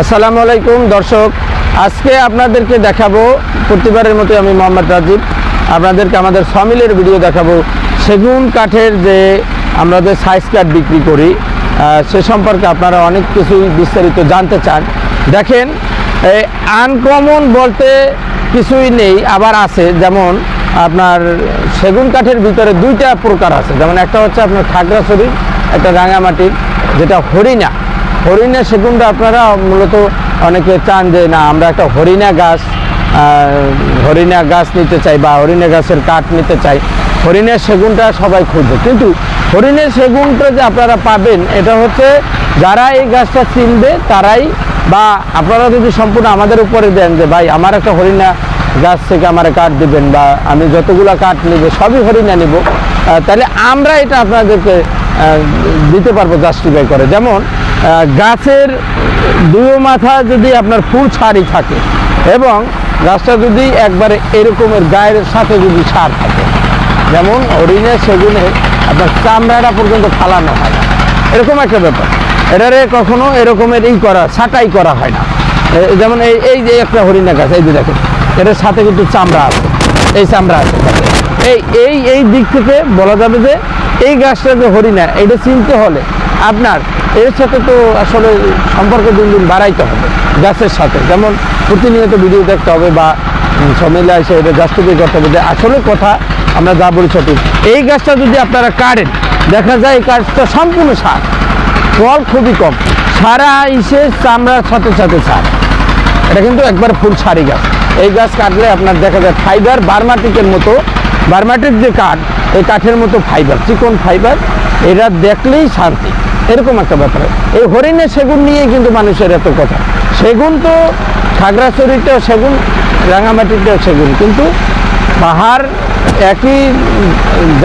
আসসালামু আলাইকুম, দর্শক। আজকে আপনাদেরকে দেখাবো, প্রতিবারের মতো আমি মোহাম্মদ রাজীব। আপনাদেরকে আমাদের সমিলের ভিডিও দেখাবো। সেগুন কাঠের যে আমরা যে সাইজ কাঠ বিক্রি করি সে সম্পর্কে আপনারা অনেক কিছুই বিস্তারিত জানতে চান। দেখেন আনকমন বলতে কিছুই নেই, আবার আছে। যেমন আপনার সেগুন কাঠের ভিতরে দুইটা প্রকার আছে। যেমন একটা হচ্ছে আপনার খাগড়াছড়ির একটা রাঙামাটির যেটা হরিণা। হরিণা সেগুনটা আপনারা মূলত অনেকে চান যে, না, আমরা একটা হরিণা গাছ হরিণা গাছ নিতে চাই বা হরিণা গাছের কাঠ নিতে চাই। হরিণের সেগুনটা সবাই খুঁজবে কিন্তু হরিণের সেগুনটা যে আপনারা পাবেন, এটা হচ্ছে যারা এই গাছটা চিনবে, তারাই বা আপনারা যদি সম্পূর্ণ আমাদের উপরে দেন যে, ভাই, আমার একটা হরিণা গাছ থেকে আমার কাঠ দিবেন বা আমি যতগুলো কাঠ নিব, সবই হরিণা নিব। তাহলে আমরা এটা আপনাদেরকে দিতে পারব জাস্টিফাই করে। যেমন গাছের দুই মাথা যদি আপনার ফুল ছাড়ি থাকে এবং গাছটা যদি একবারে এরকমের গায়ের সাথে যদি সার থাকে, যেমন হরিণের সেগুনে আপনার চামড়াটা পর্যন্ত ফালানো হয় এরকম একটা ব্যাপার। এটারে কখনো এরকমের ই করা, ছাটাই করা হয় না। যেমন এই এই যে একটা হরিণা গাছ, এই যে দেখেন, এটার সাথে কিন্তু চামড়া আছে, এই চামড়া আছে। এই এই এই দিক থেকে বলা যাবে যে এই গাছটা যে হরিণা, এটা চিনতে হলে আপনার, এর সাথে তো আসলে সম্পর্ক দিন দিন বাড়াইতে হবে গাছের সাথে। যেমন প্রতিনিয়ত ভিডিও দেখতে হবে বা সমিলে এসে এটা জাস্টিফাই করতে হবে। আসলে কথা আমরা যা বলি সঠিক। এই গাছটা যদি আপনারা কাটেন, দেখা যায় এই গাছটা সম্পূর্ণ সার। ফল খুবই কম। সারা ইসে চামড়ার সাথে সাথে সার। এটা কিন্তু একবার ফুল সারি গাছ এই গাছ কাটলে আপনার দেখা যায় ফাইবার বার্মাটিকের মতো বার্মাটিক যে কাঠ, এই কাঠের মতো ফাইবার চিকন ফাইবার এটা দেখলেই শান্তি এরকম একটা ব্যাপার। এই হরিণের সেগুন নিয়ে কিন্তু মানুষের এত কথা। সেগুন তো খাগড়াছড়িতেও সেগুন রাঙামাটিতেও সেগুন। কিন্তু পাহাড় একই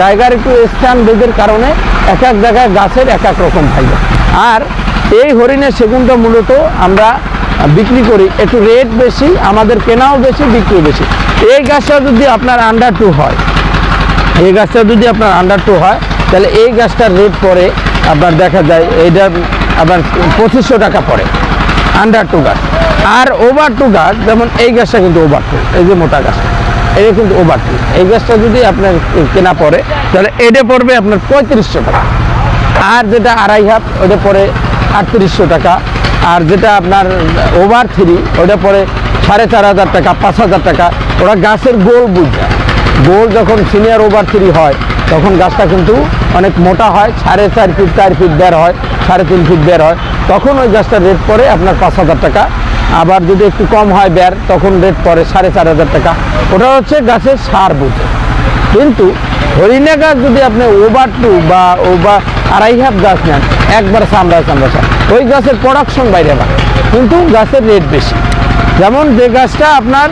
জায়গার একটু স্থান ভেদের কারণে এক এক জায়গায় গাছের এক এক রকম ফাইবার আর এই হরিণের সেগুনটা মূলত আমরা বিক্রি করি। একটু রেট বেশি, আমাদের কেনাও বেশি, বিক্রিও বেশি। এই গাছটা যদি আপনার আন্ডার টু হয়, এই গাছটা যদি আপনার আন্ডার টু হয়, তাহলে এই গাছটার রেট পড়ে আপনার দেখা যায় এইটা আপনার পঁচিশশো টাকা পড়ে। আন্ডার টু গাছ আর ওভার টু গাছ যেমন এই গাছটা কিন্তু ওভার টু এই যে মোটা গাছটা এটা কিন্তু ওভার টু এই গাছটা যদি আপনার কেনা পড়ে, তাহলে এটা পড়বে আপনার পঁয়ত্রিশশো টাকা। আর যেটা আড়াই হাত ওটা পড়ে আটত্রিশশো টাকা। আর যেটা আপনার ওভার থ্রি ওটা পড়ে সাড়ে চার হাজার টাকা, পাঁচ হাজার টাকা। ওরা গাছের গোল বুঝছে গোল যখন সিনিয়র ওভার থ্রি হয় তখন গাছটা কিন্তু অনেক মোটা হয়, সাড়ে চার ফিট চার ফিট বের হয়, সাড়ে তিন ফিট বের হয়। তখন ওই গাছটার রেট পড়ে আপনার পাঁচ হাজার টাকা। আবার যদি একটু কম হয় বের, তখন রেট পড়ে সাড়ে চার হাজার টাকা। ওটা হচ্ছে গাছের সার বুঝে। কিন্তু হরিণা গাছ যদি আপনি ওভার টু বা ওভার আড়াই হাত গাছ নেন, একবার চামড়া চামড়া চাম ওই গাছের প্রোডাকশন বাইরে বাড়ে কিন্তু গাছের রেট বেশি। যেমন যে গাছটা আপনার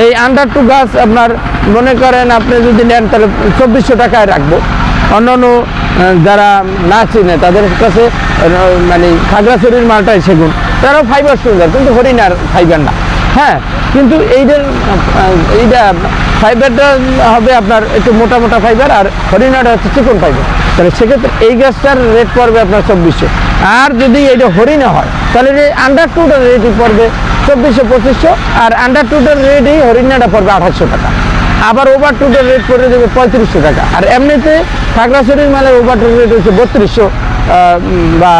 এই আন্ডার টু গাছ আপনার মনে করেন আপনি যদি নেন তাহলে চব্বিশশো টাকায় রাখব। অন্যান্য যারা না চিনে তাদের কাছে মানে খাগড়াছড়ির মালটাই সেগুন। তারাও ফাইবার সুন্দর, কিন্তু হরিণার ফাইবার না। হ্যাঁ কিন্তু এইটার এইটা ফাইবারটা হবে আপনার একটু মোটা মোটা ফাইবার আর হরিণাটা হচ্ছে চিকন ফাইবার তাহলে সেক্ষেত্রে এই গাছটার রেট পড়বে আপনার চব্বিশশো। আর যদি এটা হরিণ হয়, তাহলে যে আন্ডার টুটার রেটই পড়বে চব্বিশশো, পঁচিশশো, আর আন্ডার টুটার রেটই হরিণাটা পড়বে আঠাশশো টাকা। আবার ওভার টুটার রেট পড়ে দেবে পঁয়ত্রিশশো টাকা। আর এমনিতে খাগড়াছড়ির মালের ওভার টুটার রেট হচ্ছে বত্রিশশো বা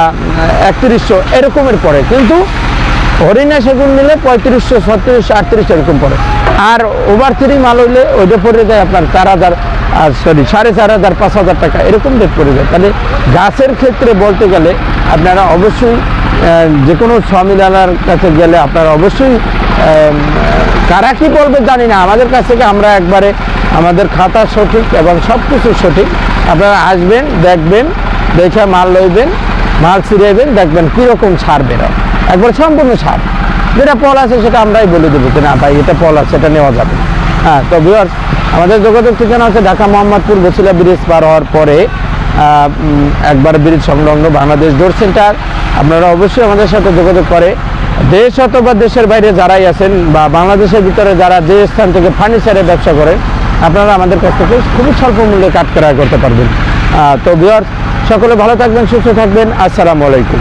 একত্রিশশো, এরকমের পড়ে। কিন্তু হরিণা সেগুন নিলে পঁয়ত্রিশশো, ছত্রিশশো, আটত্রিশশো এরকম পড়ে। আর ওভার থ্রি মাল হইলে ওইটা পড়ে যায় আপনার চার হাজার আর সরি সাড়ে চার হাজার, পাঁচ হাজার টাকা, এরকম রেট পড়ে যায়। তাহলে গাছের ক্ষেত্রে বলতে গেলে আপনারা অবশ্যই যে কোনো স্বামীলালার কাছে গেলে আপনারা অবশ্যই কারা কি বলবে জানি না। আমাদের কাছ থেকে আমরা একবারে আমাদের খাতা সঠিক এবং সব কিছু সঠিক। আপনারা আসবেন, দেখবেন, দেখে মাল লইবেন, মাল ছিঁড়াইবেন, দেখবেন কীরকম ছাড় বেরোয় একবার সম্পূর্ণ সার। যেটা পল আছে সেটা আমরাই বলে দেবো যে, না ভাই, এটা পল আছে, এটা নেওয়া যাবে হ্যাঁ তো ভিউয়ার্স আমাদের যোগাযোগ ঠিকানা আছে ঢাকা মোহাম্মদপুর বসিলা ব্রিজ পার হওয়ার পরে একবার ব্রিজ সংলগ্ন বাংলাদেশ ডোর সেন্টার আপনারা অবশ্যই আমাদের সাথে যোগাযোগ করে। দেশ অথবা দেশের বাইরে যারাই আছেন বা বাংলাদেশের ভিতরে যারা যে স্থান থেকে ফার্নিচারের ব্যবসা করেন, আপনারা আমাদের কাছ থেকে খুবই স্বল্প মূল্যে কাঠ করতে পারবেন। তো ভিউয়ার্স সকলে ভালো থাকবেন, সুস্থ থাকবেন। আসসালামু আলাইকুম।